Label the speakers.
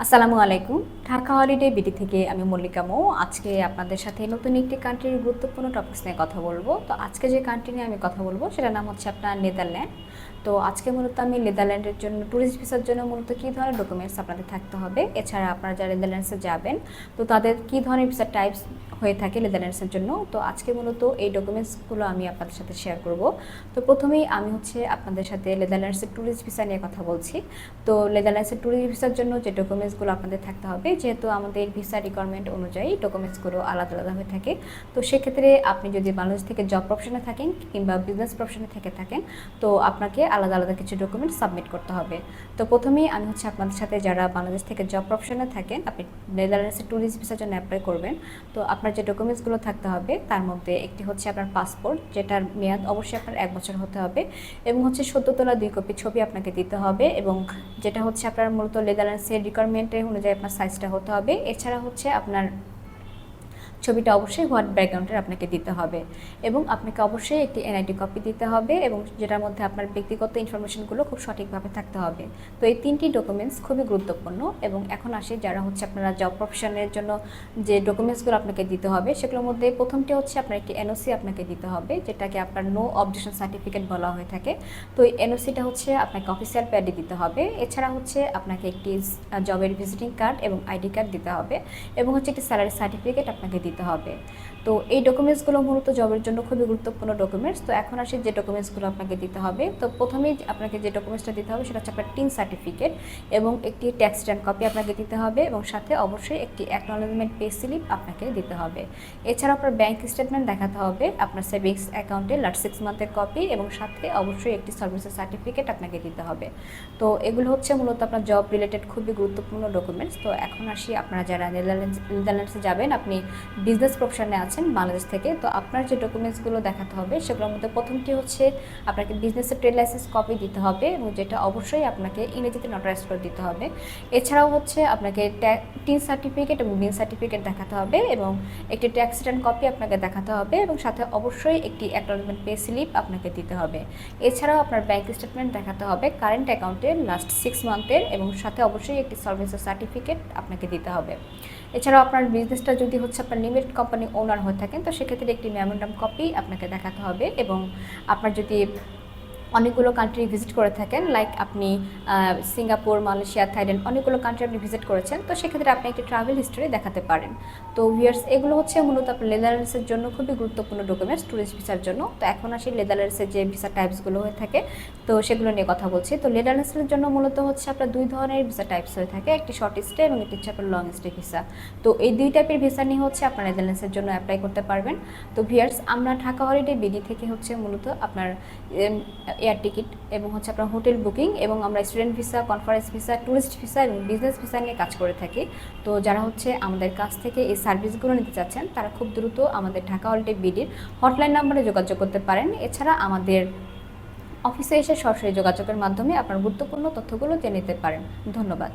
Speaker 1: আসসালামু আলাইকুম। Dhaka holiday BD থেকে আমি মল্লিকা মৌ। আজকে আপনাদের সাথে নতুন একটি কান্ট্রির গুরুত্বপূর্ণ টপিক্স নিয়ে কথা বলব। তো আজকে যে কান্ট্রি নিয়ে আমি কথা বলব, সেটার নাম হচ্ছে আপনার নেদারল্যান্ড তো আজকে মূলত আমি নেদারল্যান্ডের জন্য ট্যুরিস্ট ভিসার জন্য মূলত কী ধরনের ডকুমেন্টস আপনাদের থাকতে হবে? এছাড়া আপনারা যারা নেদারল্যান্ডসে যাবেন, তো তাদের কী ধরনের ভিসার টাইপস হয়ে থাকে নেদারল্যান্ডসের জন্য। তো আজকে মূলত এই ডকুমেন্টসগুলো আমি আপনাদের সাথে শেয়ার করব। তো প্রথমেই আমি হচ্ছে আপনাদের সাথে নেদারল্যান্ডসের ট্যুরিস্ট ভিসা নিয়ে কথা বলছি। তো নেদারল্যান্ডসের ট্যুরিস্ট ভিসার জন্য যে ডকুমেন্টসগুলো আপনাদের থাকতে হবে, যেহেতু আমাদের ভিসা রিকোয়ারমেন্ট অনুযায়ী ডকুমেন্টসগুলো আলাদা আলাদা হয়ে থাকে। তো সেক্ষেত্রে আপনি যদি বাংলাদেশ থেকে জব প্রফেশনে থাকেন কিংবা বিজনেস প্রফেশনে থেকে থাকেন, তো আপনাকে আলাদা আলাদা কিছু ডকুমেন্ট সাবমিট করতে হবে। তো প্রথমেই আমি হচ্ছে আপনাদের সাথে যারা বাংলাদেশ থেকে জব প্রফেশনে থাকেন, আপনি নেদারল্যান্ডসের ট্যুরিস্ট ভিসার জন্য অ্যাপ্লাই করবেন। তো আপনার যে ডকুমেন্টসগুলো থাকতে হবে, তার মধ্যে একটি হচ্ছে আপনার পাসপোর্ট যেটার মেয়াদ অবশ্যই আপনার এক বছর হতে হবে এবং হচ্ছে সদ্য তোলা দুই কপি ছবি আপনাকে দিতে হবে এবং যেটা হচ্ছে আপনার মূলত নেদারল্যান্ডসের রিকোয়ারমেন্টের অনুযায়ী আপনার সাইজটা হতে হবে। এছাড়া হচ্ছে আপনার ছবিটা অবশ্যই হোয়াইট ব্যাকগ্রাউন্ডের আপনাকে দিতে হবে এবং আপনাকে অবশ্যই একটি এনআইডি কপি দিতে হবে এবং যেটার মধ্যে আপনার ব্যক্তিগত ইনফরমেশনগুলো খুব সঠিকভাবে থাকতে হবে। তো এই তিনটি ডকুমেন্টস খুবই গুরুত্বপূর্ণ এবং এখন আসে যারা হচ্ছে আপনারা জব প্রফেশনের জন্য যে ডকুমেন্টসগুলো আপনাকে দিতে হবে সেগুলোর মধ্যে প্রথমটি হচ্ছে আপনার একটি এনওসি আপনাকে দিতে হবে যেটাকে আপনার নো অবজেকশন সার্টিফিকেট বলা হয়ে থাকে। তো এই এনওসিটা হচ্ছে আপনাকে অফিসিয়াল প্যাডে দিতে হবে। এছাড়া হচ্ছে আপনাকে একটি জবের ভিজিটিং কার্ড এবং আইডি কার্ড দিতে হবে এবং হচ্ছে একটি স্যালারি সার্টিফিকেট আপনাকে দিতে হবে। তো এই ডকুমেন্টসগুলো মূলত জবের জন্য খুবই গুরুত্বপূর্ণ ডকুমেন্টস তো এখন আসে যে ডকুমেন্টসগুলো আপনাকে দিতে হবে, তো প্রথমেই আপনাকে যে ডকুমেন্টসটা দিতে হবে সেটা হচ্ছে আপনার টিন সার্টিফিকেট এবং একটি ট্যাক্স রিটার্ন কপি আপনাকে দিতে হবে এবং সাথে অবশ্যই একটি অ্যাকনোলেজমেন্ট পে স্লিপ আপনাকে দিতে হবে। এছাড়া আপনার ব্যাংক স্টেটমেন্ট দেখাতে হবে, আপনার সেভিংস অ্যাকাউন্টে লাস্ট সিক্স মান্থের কপি এবং সাথে অবশ্যই একটি সার্ভিসের সার্টিফিকেট আপনাকে দিতে হবে। তো এগুলো হচ্ছে মূলত আপনার জব রিলেটেড খুবই গুরুত্বপূর্ণ ডকুমেন্টস তো এখন আসি, আপনারা যারা নেদারল্যান্ডস নেদারল্যান্ডসে যাবেন, আপনি বিজনেস প্রফেশনে আছেন বাংলাদেশ থেকে, তো আপনার যে ডকুমেন্টসগুলো দেখাতে হবে, সেগুলোর মধ্যে প্রথমটি হচ্ছে, আপনাকে বিজনেসের ট্রেড লাইসেন্স কপি দিতে হবে এবং যেটা অবশ্যই আপনাকে ইংরেজিতে নোটারাইজ করে দিতে হবে। এছাড়াও হচ্ছে আপনাকে টিন সার্টিফিকেট এবং বিন সার্টিফিকেট দেখাতে হবে এবং একটি ট্যাক্স রিটার্ন কপি আপনাকে দেখাতে হবে এবং সাথে অবশ্যই একটি অ্যাকনোলেজমেন্ট পে স্লিপ আপনাকে দিতে হবে। এছাড়াও আপনার ব্যাংক স্টেটমেন্ট দেখাতে হবে কারেন্ট অ্যাকাউন্টের লাস্ট সিক্স মান্থের এবং সাথে অবশ্যই একটি সার্ভিসের সার্টিফিকেট আপনাকে দিতে হবে। এছাড়াও আপনার বিজনেসটা যদি হচ্ছে আপনার লিমিটেড কোম্পানি ওনার হয়ে থাকেন, তো সেক্ষেত্রে একটি মেমোরান্ডাম কপি আপনাকে দেখাতে হবে এবং আপনার যদি অনেকগুলো কান্ট্রি ভিজিট করে থাকেন লাইক আপনি সিঙ্গাপুর, মালয়েশিয়া, থাইল্যান্ড, অনেকগুলো কান্ট্রি আপনি ভিজিট করেছেন, তো সেক্ষেত্রে আপনি একটি ট্রাভেল হিস্টোরি দেখাতে পারেন। তো ভিয়ার্স এগুলো হচ্ছে মূলত আপনার নেদারল্যান্ডসের জন্য খুবই গুরুত্বপূর্ণ ডকুমেন্টস ট্যুরিস্ট ভিসার জন্য। তো এখন আসি নেদারল্যান্ডসের যে ভিসা টাইপসগুলো হয়ে থাকে, তো সেগুলো নিয়ে কথা বলছি। তো নেদারল্যান্ডসের জন্য মূলত হচ্ছে আপনার দুই ধরনের ভিসা টাইপস হয়ে থাকে, একটি শর্ট স্টে এবং একটি হচ্ছে আপনার লং স্টে ভিসা তো এই দুই টাইপের ভিসা নিয়ে হচ্ছে আপনার নেদারল্যান্ডসের জন্য অ্যাপ্লাই করতে পারবেন। তো ভিয়ার্স আমরা ঢাকা হলিডে বিডি থেকে হচ্ছে মূলত আপনার এয়ার টিকিট এবং হচ্ছে আপনার হোটেল বুকিং এবং আমরা student visa, conference visa tourist visa এবং বিজনেস ভিসা নিয়ে কাজ করে থাকি। তো যারা হচ্ছে আমাদের কাছ থেকে এই সার্ভিসগুলো নিতে চাচ্ছেন, তারা খুব দ্রুত আমাদের ঢাকা হলিডে বিডির হটলাইন নাম্বারে যোগাযোগ করতে পারেন। এছাড়া আমাদের অফিসে এসে সরাসরি যোগাযোগের মাধ্যমে আপনার গুরুত্বপূর্ণ তথ্যগুলো জেনে নিতে পারেন। ধন্যবাদ।